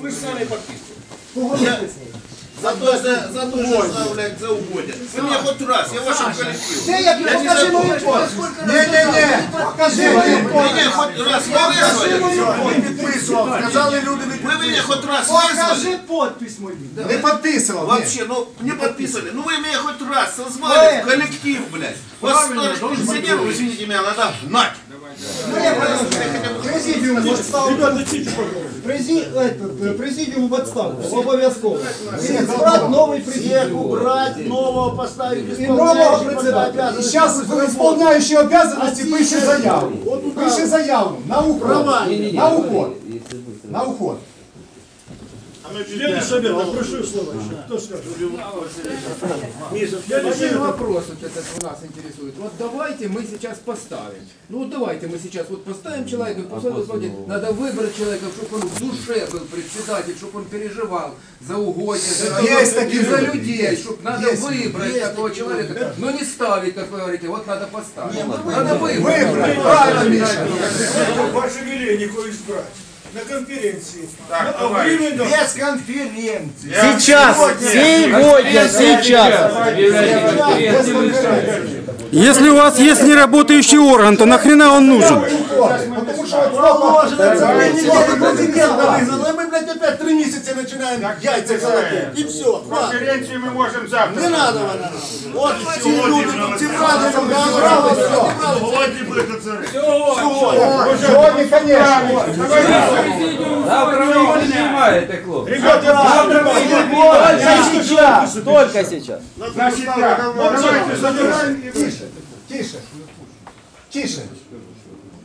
Вы же сами подписывали. Погодитесь з ним. За то, за, за то, что за, блядь, за угодят. Вы меня хоть раз, я в вашем коллективе. Де я покажи мою подпись. Ні-ні-ні, покажи мою Меня хоть раз вы вызвали? Він підписував, сказали люди не Вы меня хоть раз вызвали? Покажи подпись мою. Не підписував, ні. Вообще, ну не подписывали. Ну вы меня хоть раз созвали в коллектив, блядь. Вас товарищ пенсионеров, извините меня, надо гнать. Президіум в відставку. Прези- этот, э, Президіум в відставку. Обов'язково. Збрати новий президент. убрать нового поставить І нового исполняющего председателя. І зараз виконуючий обов'язки пише заяву. Пише заяву на уход. На уход. На уход. Члены Совета, прошу слова еще. Кто скажет? Один вопрос вот этот у нас интересует. Вот давайте мы сейчас поставим. Ну вот давайте мы сейчас вот поставим человека, этого смотрите, надо выбрать человека, чтобы он в душе был председатель, чтобы он переживал за угодья, за, Есть такие за люди. людей, чтобы надо Есть. выбрать такого человека. Но не ставить, как вы говорите, вот надо поставить. Надо выбрать. Вибрати, правильно, Міша. Ваше веление кое избрать. На конференции. Ну, а временно Без конференции. Сейчас, сегодня, сейчас. Если у вас есть неработающий орган, то нахрена он нужен? Тому що от Положено, за две недели президента вызвал, а мы, блядь, опять три месяца начинаем яйца колотить. И все, хватит. конференцию мы можем завтра. Не надо вона. Вот ці люди тут зібрали, там грали, все. Сьогодні будете цари. Сьогодні, звісно. Завтра вы его не снимаете, хлоп. Ребята, завтра Только сейчас, только сейчас. Значит так, давайте забираем и Тише, тише, тише.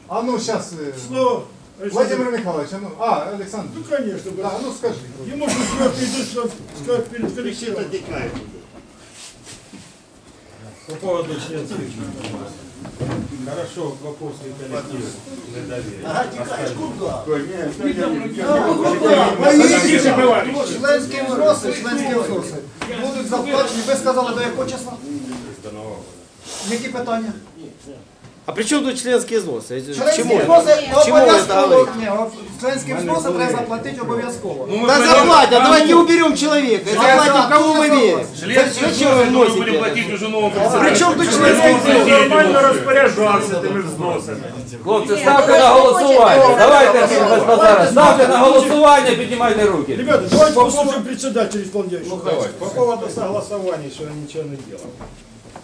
А ну сейчас, Слово. Владимир Михайлович, а ну, а, Олександр, Ну, конечно. да, ну скажи. Ему же звезды идут, что сказать перед коллективом. По поводу членских Хорошо, Клоповский коллектив не доверие. Ага, тікаєш, куди? Членські взноси, членські взноси. Будуть заплачені. Ви сказали до якого числа? Які питання? А при чем тут членские взносы? Членські Чему? взноси Чему это обов'язково. говорить? Ні, членські взноси треба заплатити обов'язково. Да заплатят, давайте уберем человека. Заплатим, кому мы верим. Зачем вы вносите это? уже новому Причому тут членські взноси? Нормально розпоряджався тими взносами. Хлопці, ставте на голосування. Давайте без базара. Ставте на голосування, піднімайте руки. Ребята, давайте послушаем председателя исполняющего. Ну, давай. По поводу согласования, что я ничего не делал.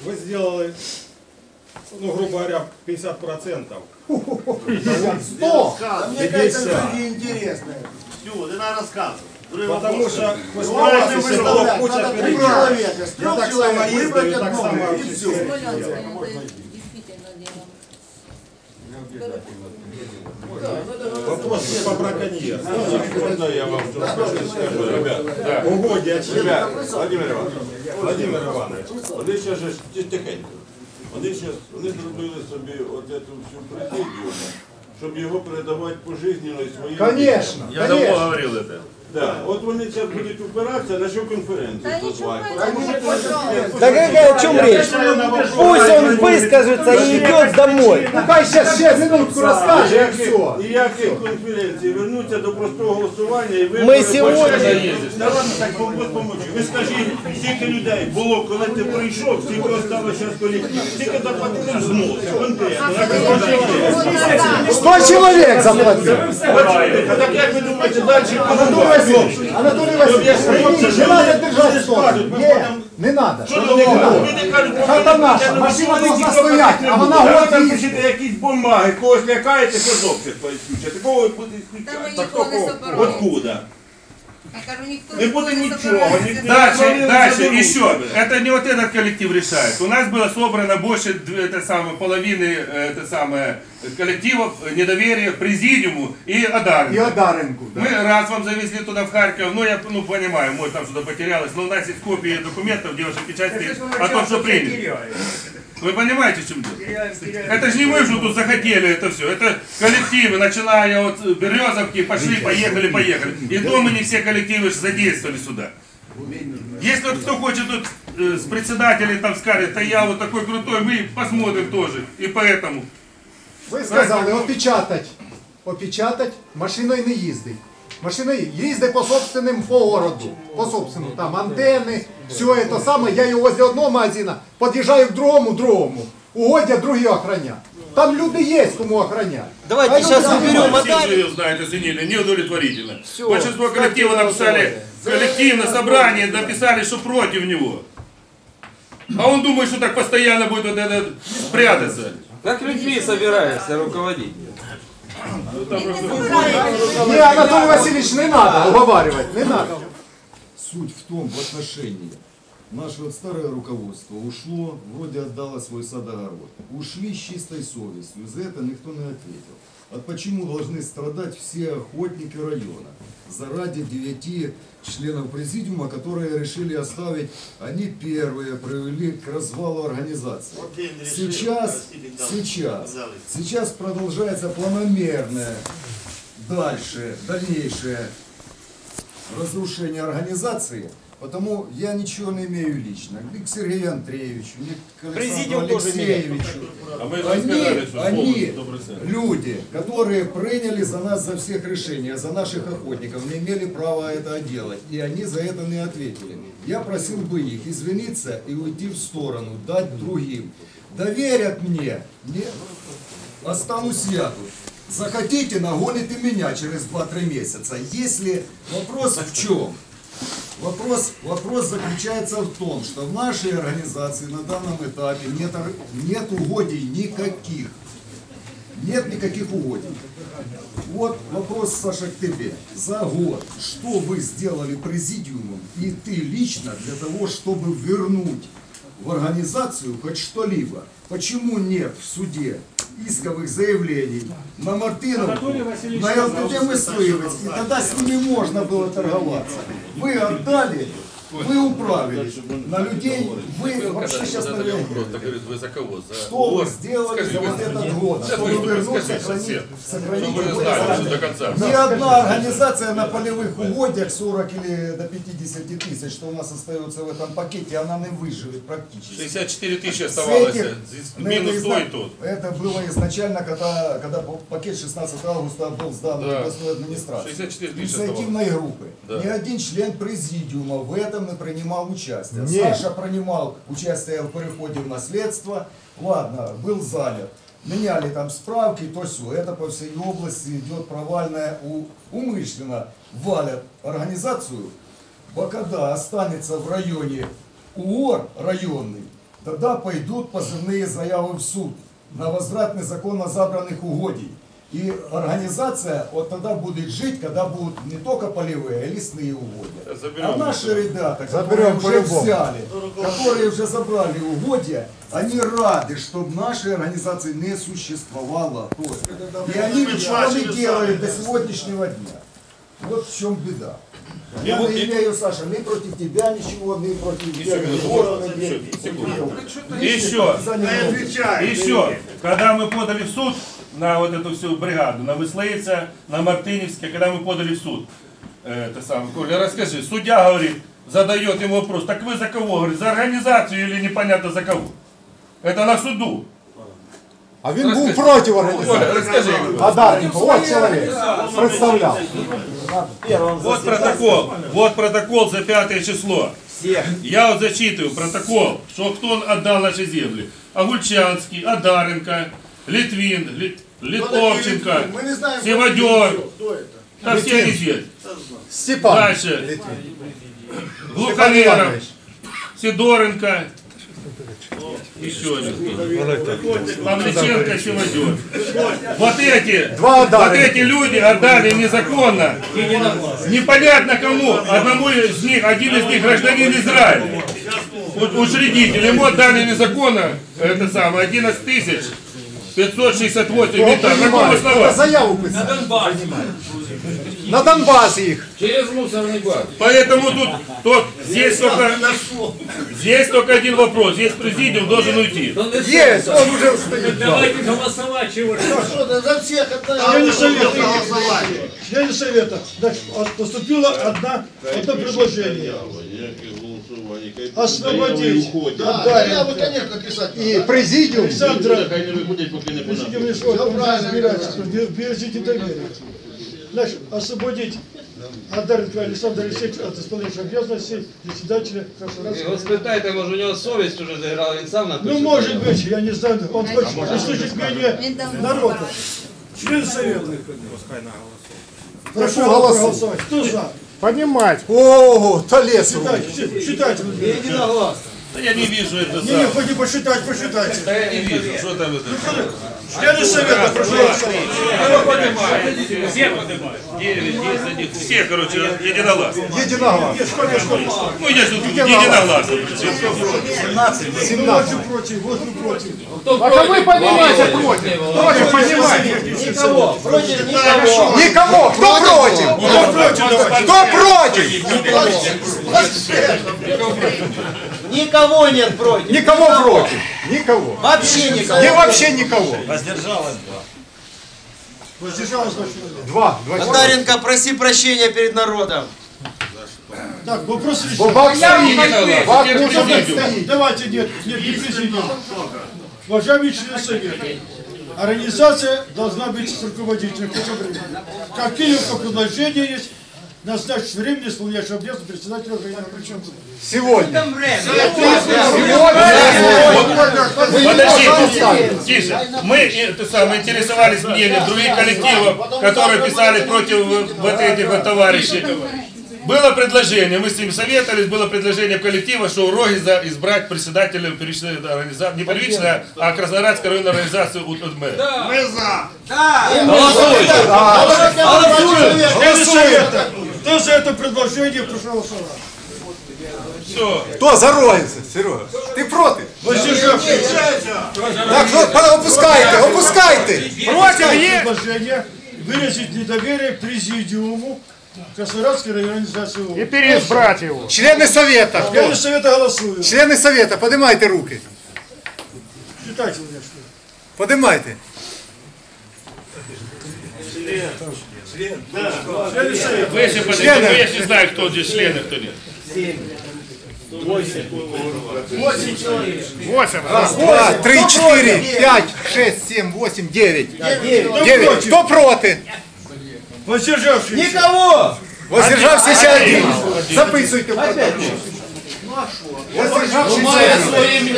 Вы сделали, ну, грубо говоря, 50%. Сто! А мне кажется, люди интересные. Все, ты надо рассказывать. Потому что вы знаете, было выставлять, куча переговоров. человека, с Я трех так человек само ездил, выбрать я так само одного, и все. Вопрос по браконьерству. Можно я вам скажу, ребят? Угодья. Ребят, Владимир Иванович, Владимир Иванович, вони ще ж ті- тихенько. Вони ще вони зробили собі от цю всю президію, щоб його передавати пожизненно і своїм. Конечно, Я давно конечно. говорив це. Да. От вони зараз будуть опиратися, на що конференцію Да ничего, позвати. пожалуйста. Да какая, о чем речь? Пусть он выскажется и идет домой. Ну хай ще, ще минутку розкаже, і все. Ніяких конференцій, вернуться до простого голосування і ви Ми сьогодні- Та ладно, так Бог помочі. Ви скажіть, скільки людей було, коли ти прийшов, скільки осталось зараз колектив, скільки заплатили взнос, конкретно. як ви вважаєте? Сто чоловік заплатив. А так як ви думаєте, далі Васильевич, Анатолій Васильович, прийміть, не надо держати сторону. Ні, не надо. Що там них Хата наша, машина должна стояти, а вона годить їздить. пишете якісь бумаги, когось лякаєте, когось обшит поісключати. Кого ви будете Та ми нікого не кого? Откуда? Я кажу, ніхто Не буде ніколи нічого. собирається. ні- Дальше, ні- дальше, заберуть еще. себе. Это не вот этот коллектив решает. У нас было собрано больше д- это самое, половины э, это самое, коллективов э, недоверия президиуму и І Адаренко. Одаренку. да. Мы раз вам завезли туда в Харьков, ну я ну, понимаю, может там что-то потерялось, но у нас есть копии документов, где ваша печать стоит о том, что приняли. Вы понимаете, в чем дело? Это же не мы же тут захотели это все. Это коллективы, начиная от Березовки, пошли, поехали, поехали. И то мы не все коллективы ж задействовали сюда. Если вот кто хочет тут э, с председателем там скажет, да я вот такой крутой, мы посмотрим тоже. И поэтому. Ви сказали опечатать. Опечатать, машиною не їздить. Машина їздить по собственним по городу, по собственному, там антенни, все це саме. Я його возле одного магазина, під'їжджаю к другому, другому. Угодя другі охраняють. Там люди є, кому охраняти. Давайте А люди сейчас там уберем немає. Все, отдали. что ее знают, оценили, неудовлетворительно. Всё. Большинство коллектива написали, коллективное собрание написали, что против него. А он думает, что так постоянно будет вот это прятаться. Как людьми собираешься руководить? Ні, Анатолій Васильович, не треба уговаривати, не треба. Суть в том, в отношении. Наше вот старое руководство ушло, вроде отдало свой сад-огород. Ушли с чистой совестью, за это никто не ответил. А почему должны страдать все охотники района? Заради девяти членов президиума, которые решили оставить, они первые привели к развалу организации. Сейчас, сейчас, сейчас продолжается планомерное дальше, дальнейшее разрушение организации, потому я ничего не имею лично. Ни к Сергею Андреевичу, ни к Александру. Алексеевичу. А мы же Они, сказали, что они, полностью, 100%. люди, которые приняли за нас за всех решения, за наших охотников, не имели права это делать, и они за это не ответили. Я просил бы их извиниться и уйти в сторону, дать другим. Доверят мне, не останусь я тут. Захотите, нагоните меня через 2-3 месяца. Если вопрос в чем? Вопрос, вопрос заключается в том, что в нашей организации на данном этапе нет, нет угодий никаких. Нет никаких угодий. Вот вопрос, Саша, к тебе. За год что вы сделали президиумом и ты лично для того, чтобы вернуть в организацию хоть что-либо? Почему нет в суде исковых заявлений на Васильевич на ЛТД Мысливец, и тогда с ними можно было торговаться. Вы отдали, вы управились. На людей вы вообще сейчас говорит, вы за кого? За Что вы сделали за вот этот год, чтобы вернуть, сохранить, сохранить угодья? до конца. Ни одна организация на полевых угодьях 40 или до 50 тысяч, что у нас остается в этом пакете, она не выживет практически. 64 тысячи оставалось, ну, минус то и тут. Это было изначально, когда, когда пакет 16 августа был сдан Да. областной администрации. 64 тысячи Инициативной группы. Да. Ни один член президиума в этом не принимал участие. Нет. Саша принимал участие в переходе в наследство. Ладно, был занят. Меняли там справки, то все. Это по всей области идет провальное, у- умышленно валят организацию. А когда останется в районе УОР районный, тогда пойдут позывные заявы в суд на возврат незаконно забранных угодий. И организация вот тогда будет жить, когда будут не только полевые, а лесные угодья. Заберем. А наши ребята, Заберем которые уже взяли, которые уже забрали угодья, они рады, чтобы нашей организации не существовало. тоже. И они ничего не делают до сегодняшнего дня. Вот в чем беда. Я не имею, Саша, ни против тебя ничего, ни против не Еще, Еще. Еще, когда мы подали в суд на вот эту всю бригаду, на Выслоица, на Мартыневске, когда мы подали в суд, э, это самое, Коля, расскажи, судья говорит, задает ему вопрос, так вы за кого? Говорит, за организацию или непонятно за кого? Это на суду. А він був Розкажи. проти Коля, організації. расскажи. Адарченко, от чоловік, представляв. Вот протокол, вот протокол за пятое число. Я вот зачитываю протокол, что кто отдал наши земли. Агульчанский, Адаренко, Литвин, Лит- Литовченко, Мы не знаем, Севадер. кто это. Да все здесь. Степан. Дальше. Иванович. Сидоренко. Еще один. Павличенко, Севадер. Вот эти, Два вот отдали. эти люди отдали незаконно. Непонятно кому. Одному из них, один из них гражданин Израиля. У- Учредитель. Ему отдали незаконно, это самое, 11 тысяч 568 Кого гектар. На каком приймають? Треба основании? заяву писати. На Донбас їх. Через мусорный бак. Поэтому тут, тут здесь только, здесь только один вопрос. Здесь президиум должен уйти. Є, он уже стоїть. Давайте голосовать чего Что, да за всех Я отдали. не советую. Я не советую. Значит, от- поступило одна, одно предложение. Освободить. Да, я бы, конечно, писать. І президіум. Александра, Хай не виходять, поки не Президиум понадобиться. не сходит, он разбирается, берите доверие. Значит, освободить Одаренко Александр Алексеевич от исполняющего обязанностей председателя Красноярского От спитайте, може у нього совість уже зіграла, він сам напише. Ну, может быть, я не знаю, он хочет услышать мнение народа. Член совета. Прошу голосуй. голосовать. Кто за? Понимать. О, то лес Считайте, считайте, считайте. Да я не вижу это Не, не, за. хоть не посчитать, посчитайте. Да я не вижу, что там это. Члены совета, прошу голосовать. Все поднимают. 9, 10, Все, короче, единогласно. Единогласно. Сколько, сколько? Ну, я тут единогласно. 17. против, вот вы против. А кому поднимайте против? Против поднимайте. Никого, против никого. Никого. Кто против? Кто против, давайте. Кто против? Никого нет против. Никого против. Никого. Вообще никого. Не вообще никого. Воздержалось. Два. Два человека. Одаренко, проси прощения перед народом. Так, вопрос Бабак решен. стоит. Бабак стоит. Давайте, нет, нет, не президент. Уважаемые члены совета, организация должна быть с руководителем. Какие только предложения есть, назначить время исполняющего обязанности председателя организации. Сегодня. Подождите, тише. Мы э, это самое, интересовались мнением других коллективов, которые писали против вот этих вот товарищей. Было предложение, мы с ним советовались, было предложение коллектива, что у Рогиза избрать председателя первичной организации, не первичной, а Краснодарской районной организации УТМ. Мы за. Члены совета, кто за это предложение, прошу голосовать. Все. Кто за Рогинца, Серега? Ты против? Воздержавшись. Так, ну, опускайте, опускайте. Предложение выразить недоверие к президиуму Краснодарской районной организации ООН. переизбрать его. Члены совета. Члены совета голосуют. Члены совета, поднимайте руки. Считайте меня, что ли. Поднимайте. Члены совета. Вы еще подождите, Члены. я же не знаю, кто здесь члены, кто нет. Восемь человек. Раз, два, три, четыре, пять, шесть, семь, восемь, девять. Кто Девять. против? Кто против? Воздержавшись. Никого. Воздержавшийся один. Записуйте в протокол. Воздержавшийся один.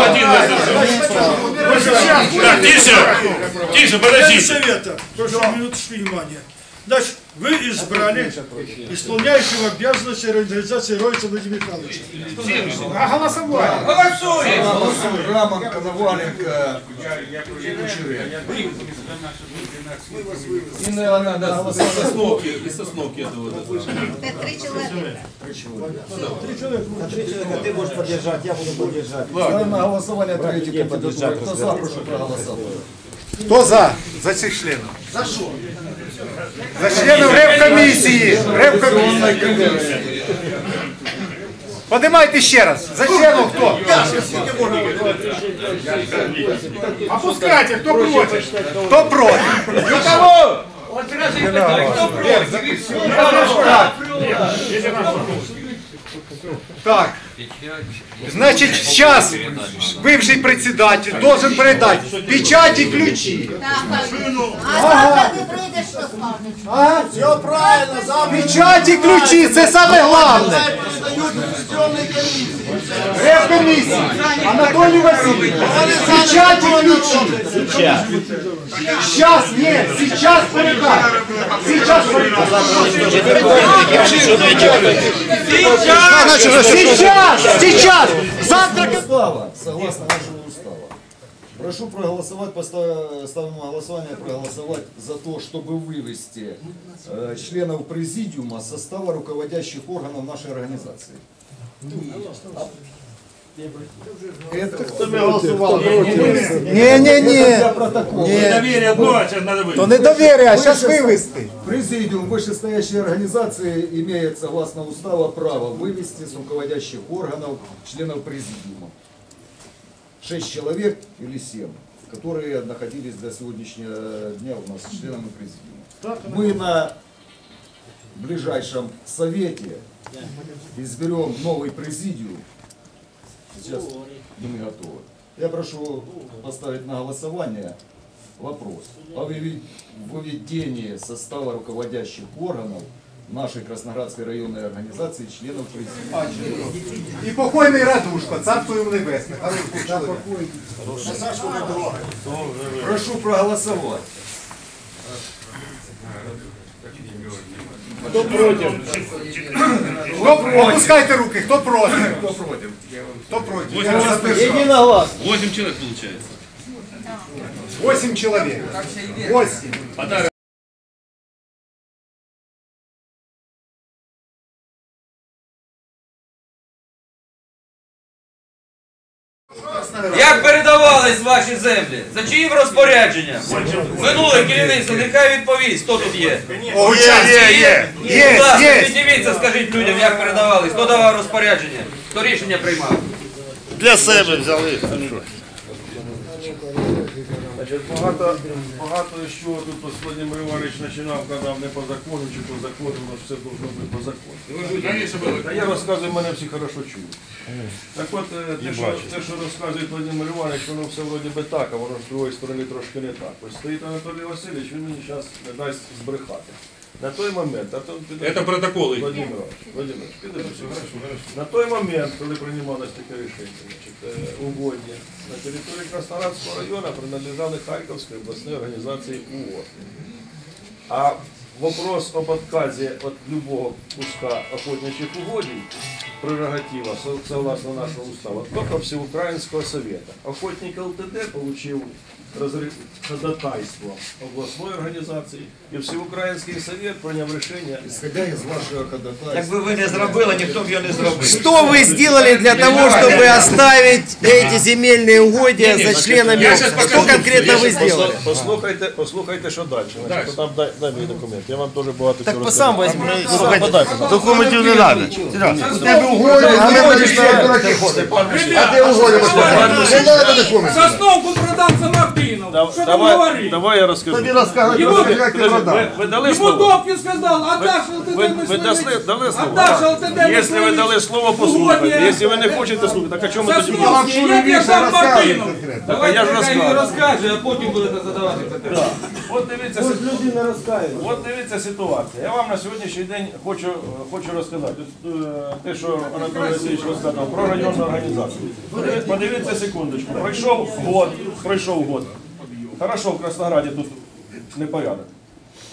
Один воздержался. Так, тише, тише, подождите. совета. Прошу минуточку внимания. Значит, вы избрали исполняющего обязанности организации Ройца Владимира Михайловича. Раман, Коноваленко и Кучеренко. Инна Ивановна, Сосновки, и сосновки этого. Это три человека. Три человека. Ты будешь поддержать, я буду поддержать. Ставим на голосование третью кандидатуру. Кто за, прошу проголосовать. Кто за? За цих членів. За що? За членів ревкомісії. Ревкомісії. Подимайте ще раз. За членів хто? Опускайте, хто проти? Хто проти? Кого? Так. Значит, сейчас бывший председатель должен передать печать и ключи. А ти прийдеш, правильно, завтра. Печать і ключі, це саме головне. Ревкомісії. Анатолій Васильевич. Печать и ключи. Сейчас, нет, сейчас передай. Сейчас передай. Сейчас, сейчас. Завтра. Устава, согласно нашего устава. Прошу проголосовать, поставим, ставим на голосование, проголосовать за то, чтобы вывести э, членов президиума с состава руководящих органов нашей организации. Это Не-не-не. для протокола. Недоверие одно, а сейчас надо То выйти. недоверие, а сейчас вывести. Президиум вышестоящей организации имеет, согласно устава, право вывести с руководящих органов членов президиума. Шесть человек или семь, которые находились до сегодняшнего дня у нас членами президиума. Мы на ближайшем совете изберем новый президиум. Сейчас мы готовы. Я прошу поставить на голосование Вопрос. О выве- выведении состава руководящих органов нашей Красноградской районной организации членов президиума. І покойний Радушко, царство йому небесне. Хороший чоловік. Прошу проголосовать. Кто против? Хто проти? Опускайте руки, Кто против? Кто проти? Кто против? Я вас запишу. Единогласно. 8 человек получается. Восемь человек. Восемь. Передавались ваші землі? За чиїм розпорядженням? Минуле керівництво, нехай відповість, хто тут є. О, Є, є, Є, Будь ласка, є. підніміться, скажіть людям, як передавались, хто давав розпорядження, хто рішення приймав. Для себе взяли. Багато, багато що тут Владимир Іванович починав, казав не по закону чи по закону, у нас все должно бути по закону. Та. А я розказую, мене всі хорошо чують. Так от, е, те, що, те, що розказує Владимир Іванович, воно все вроді би так, а воно з другої сторони трошки не так. Ось стоїть Анатолій Васильович, він мені зараз не дасть збрехати. На той момент, а то підожди, Это протоколы. Владимир Іванович, Владимир Іванович, підожди. На той момент, коли приймалось таке рішення, значить, е, угодня, на території Краснодарського району принадлежали Харківській обласній організації УО. А вопрос об отказе от любого куска охотничьих угодий, прерогатива, со- согласно нашего устава, только Всеукраинского совета. Охотник ЛТД получил разрыв ходатайство областной организации, и Всеукраинский совет принял решение, Исходя из вашего ходатайства. Якби ви не зробили, ніхто б його не зробив. Что вы сделали для того, чтобы оставить эти земельные угодья за членами? Я щас покажу. Что конкретно Я вы щас сделали? послу- Послухайте, послухайте, що далі. Значить, Дальше. то там дай, дай мені документ. Я вам теж багато Так чого по сам розкажу. возьми. Подай, пожалуйста. Документів не треба. У тебе угодно, а ми ходиш на дураки ходиш. А ти угодно. Не треба документи. Сосновку продам за Мартинов. Да- Что там давай, говорить? давай я розкажу. Тобі розкажуть, Ему- розкажи, як ти Подожди, продав. ви, ви дали Ему слово? Добкин сказал, отдашь ЛТД Ви, на ви свои- дасли, дали слово? Отдашь ЛТД на Якщо ви дали слово, послухайте. Якщо ви не хочете слухати, так а чому ми тоді будемо? Сосновский, я Мартинов. Так я ж Нехай він розкаже, а потім будете задавати питання. От дивіться, ситуація. От дивіться ситуація. Я вам на сьогоднішній день хочу, хочу розказати. От, е, Те, що Анатолій Васильович розказав про районну організацію. Подивіться, подивіться секундочку. Пройшов год, пройшов год. Хорошо, в Краснограді тут непорядок.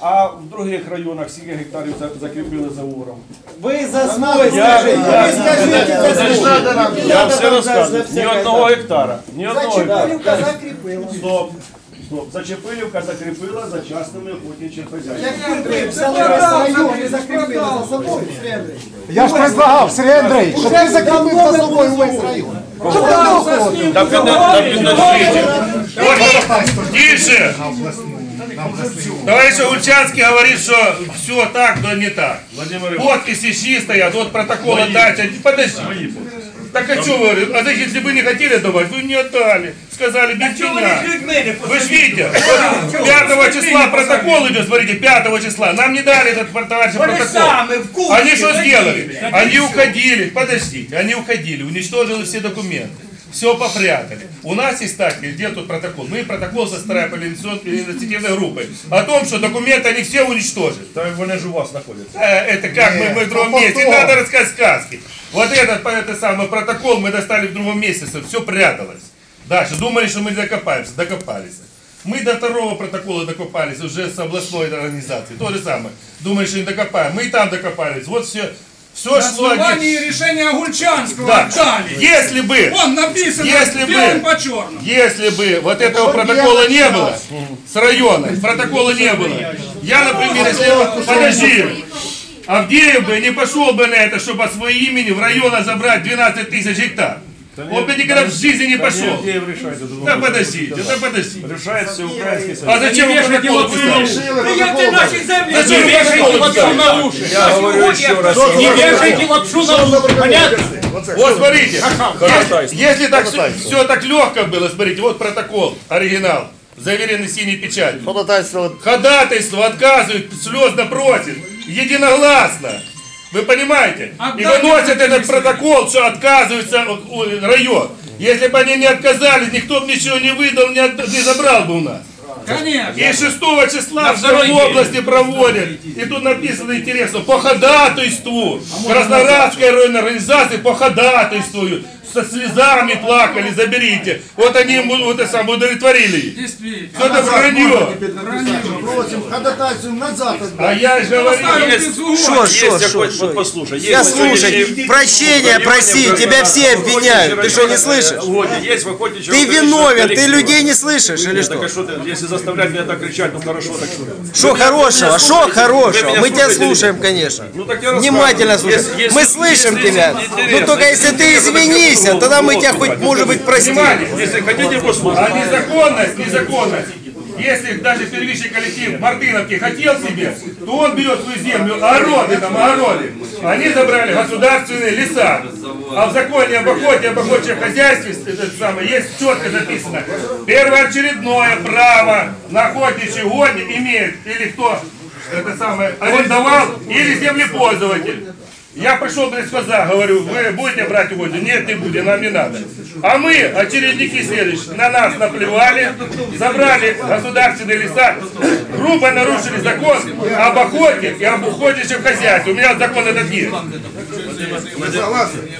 А в других районах скільки гектарів за- закріпили за угором? Ви за свой скажіть, ви скажіть за свой. я все розказую. Ні одного гектара. Ні одного гектара. Зачепилівка закріпила. Стоп. Стоп. Зачепилівка закріпила за частними охотничим хазяйством. Як ви взяли весь район і закріпили за собою, Сергій Андрійович. Я ж предлагав, Сергій Андрійович, щоб ти закріпив за собою весь район. Щоб ти не уходив. Так, піде- так, підождіть. Тише! Товарищ Гульчанский говорит, что все так, но не так. Владимир Иванович. Подписи чьи стоят, вот протокол отдача. Подожди. Так а что вы, а значит, если бы не хотели давать, вы не отдали. Сказали без меня. Вы же видите, 5 числа протокол идет, смотрите, 5 числа. Нам не дали этот товарищ протокол. Они что сделали? Они уходили, подождите, они уходили, уничтожили все документы. Все попрятали. У нас есть так, где тут протокол? Мы протокол составили инициативной группой о том, что документы они все уничтожат. Так вони ж у вас знаходяться. Э, Это как мы, мы в другом месте. Не надо рассказать сказки. Вот этот, это самый протокол мы достали в другом месте, все пряталось. Дальше думали, что мы докопаемся, докопались. Мы до второго протокола докопались уже с областной организации. То же самое. Думали, что не докопаем. Мы и там докопались. Вот все. Все На шло основании один- решения Гульчанского Да. отдали. Если бы, Вон написано если бы, по черному. если бы вот этого протокола не было с района, протокола не было, я, например, если подожди, Авдеев бы не пошел бы на это, чтобы от своего имени в района забрать 12 тысяч гектар. Он бы никогда в жизни не пошел. Это. Да подождите, да подождите. Решает все украинский совет. А зачем вы протокол писали? Приятель нашей земли. Зачем вы протокол писали? Я говорю еще раз. Не вешайте лапшу на уши, понятно? Вот смотрите, если так все так легко было, смотрите, вот протокол, оригинал, заверенный синей печатью. Ходатайство Ходатайство отказывают, слезно просит, единогласно. Вы понимаете? И Отдайте выносят этот протокол, что отказывается район. Если бы они не отказались, никто бы ничего не выдал, не, отда- не забрал бы у нас. И Конечно. 6 числа в области проводят. И тут написано интересно, по ходатайству Краснодарской районной организации по ходатайству со слезами плакали, заберите. Вот они ему вот это самое удовлетворили. Действительно. Что это вранье? Просим, ходатайствуем назад. А я же говорю, Шо, шо, шо, шо? послушай, Я слушай, прощения проси, тебя все обвиняют. Ты что, не слышишь? Ты виновен, ты людей не слышишь или Так что? а что ты, если заставлять меня так кричать, ну хорошо, так что? Что хорошего? Что хорошего? Мы тебя слушаем, конечно. Ну Внимательно слушаем. Мы слышим тебя. Но только если ты извинись, тогда мы тебя хоть, может быть, простим. Внимание, Если хотите послушать. А незаконность, незаконность. Если даже первичный коллектив Мартыновки хотел себе, то он берет свою землю, огороды там, огороды. Они забрали государственные леса. А в законе об охоте, об охотчем хозяйстве это самое, есть четко записано. Первоочередное право на охотничьи угодья имеет или кто это самое арендовал, или землепользователь. Я пришел в сказал, говорю, вы будете брать угодья? Нет, не будем, нам не надо. А мы, очередники следующие, на нас наплевали, забрали государственные леса, грубо нарушили закон об охоте и об охотничьем хозяйстве. У меня закон этот есть.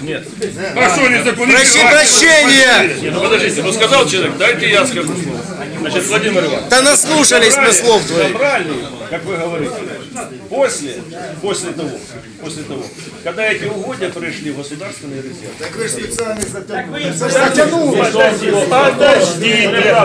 Нет. Прошу не закон. Проси прощения! Нет, ну подождите, ну сказал человек, дайте я скажу слово. Значит, Владимир Иванович. Да наслушались мы слов твоих. Забрали, как вы говорите. После, после того, после того, когда эти угодья пришли в государственный резерв. Так вы специально затянули. Затянули. Подождите.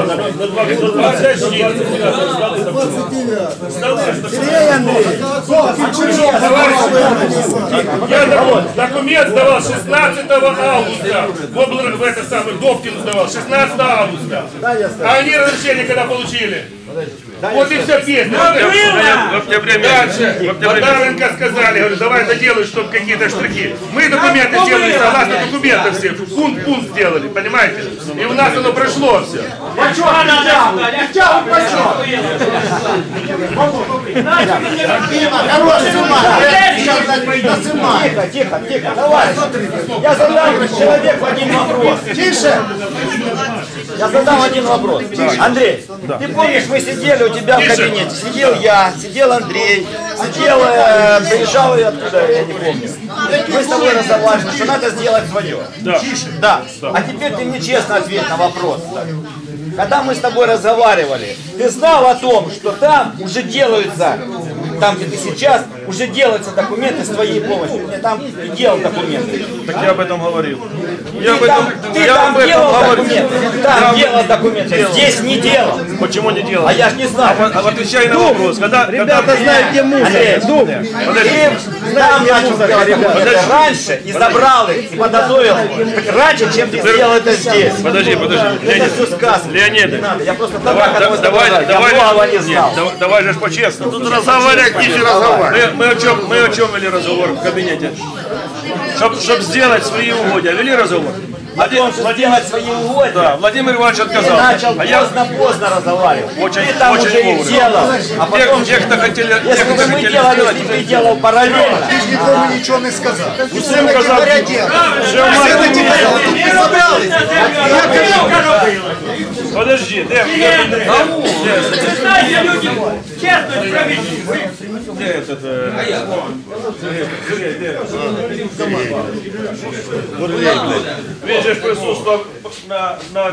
Я давал, документ сдавал 16 августа. В область, в это самое, Довкин сдавал 16 августа. А они разрешение когда получили? Вот и все песня. В октябре Дальше. Бондаренко сказали, говорю, давай доделай, чтобы какие-то штрихи. Мы документы сделали согласно документам все. Пункт-пункт сделали, понимаете? И у нас оно прошло все. Тихо, тихо, тихо, давай. Я задам человеку один вопрос. Тише. Я задам один вопрос. Андрей, ты помнишь, мы сидели у тебя в кабинете. Сидел я, сидел Андрей, сидел, э, приезжал и откуда, я не помню. Мы с тобой разговаривали, что надо сделать свое. Да. Да. А теперь ты мне честно ответь на вопрос. Когда мы с тобой разговаривали, ты знал о том, что там уже делаются, там где ты сейчас, уже делаются документы с твоей помощью. Ты там ты делал документы. Так я об этом говорил. Ты Я об там, этом, ты я там об этом делал говорю. документы, ты Я там об- делал документы, делал. здесь не делал. Почему не делал? А я ж не знаю. А вот отвечай на Ну, вопрос. Когда, Ребята когда... знают, где мусор. Андрей, Подожди. ты там начал документы раньше и забрал их, и подготовил раньше, чем ты сделал это здесь. Подожди, подожди. Это Леонид, все сказано. Леонид, Не надо, я просто давай, давай, я давай, многого не знал. давай, давай же по-честному. Тут разговаривать, тише разговаривать Мы, мы о чем, мы о чем вели разговор в кабинете? Чтоб, чтоб сделать свои угодья, вели разговор. О том, что сделать свои угодья. Да, Владимир Иванович Ты отказал. начал А я поздно-поздно разговаривать. очень, ты там очень уже их вовремя. делал. А Те, потом, те, кто хотели, те, если кто бы мы хотели делали, сделать, и ты делал параллельно. Ти ж нікому нічого не сказав. Усім казав, вже в Все на мене- тебе тут не собрались. Подожди, де, де, де, Де этот, е, Сергій, Сергій, де? Гордей, блядь. Він же ж на, на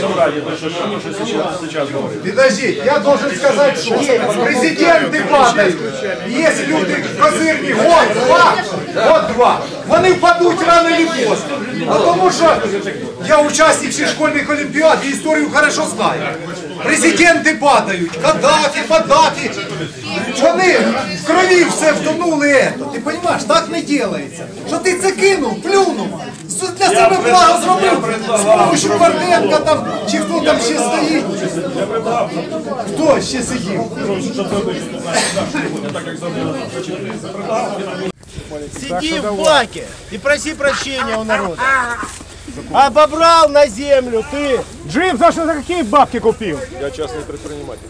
собрании, то, що, що сейчас, сейчас. Подожди, я должен сказать, что президенти падають. Є люди козирні, год два, год два. Вони впадуть рано чи поздно. Тому що я учасник всіх школьних олімпіад і історію хорошо знаю. Президенти падають, Каддафі, Баддафі. Вони в крові все втонули. ето. Ти розумієш, так не ділається. Що ти це кинув, плюнув. С- Для себе благо зробив. З помощью Барденка там, чи хто там ще стоїть. Хто ще сидів? Сиди в баке и проси прощения у народа. Обобрал на землю ты. Джим, за что за какие бабки купил? Я частный предприниматель.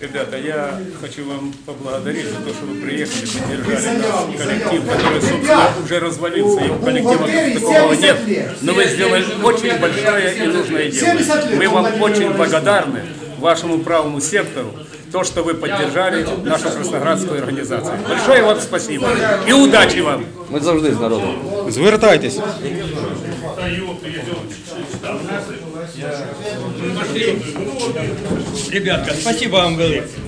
Ребята, я хочу вам поблагодарить за то, что вы приехали, поддержали наш коллектив, который, собственно, уже развалился, его коллектива как такового нет. Но вы сделали очень большое и нужное дело. Мы вам очень благодарны, вашему правому сектору, то, что вы поддержали нашу красноградскую организацию. Большое вам спасибо и удачи вам! Ми завжди з народом. Звертайтесь. Ребятка, спасибо вам велике.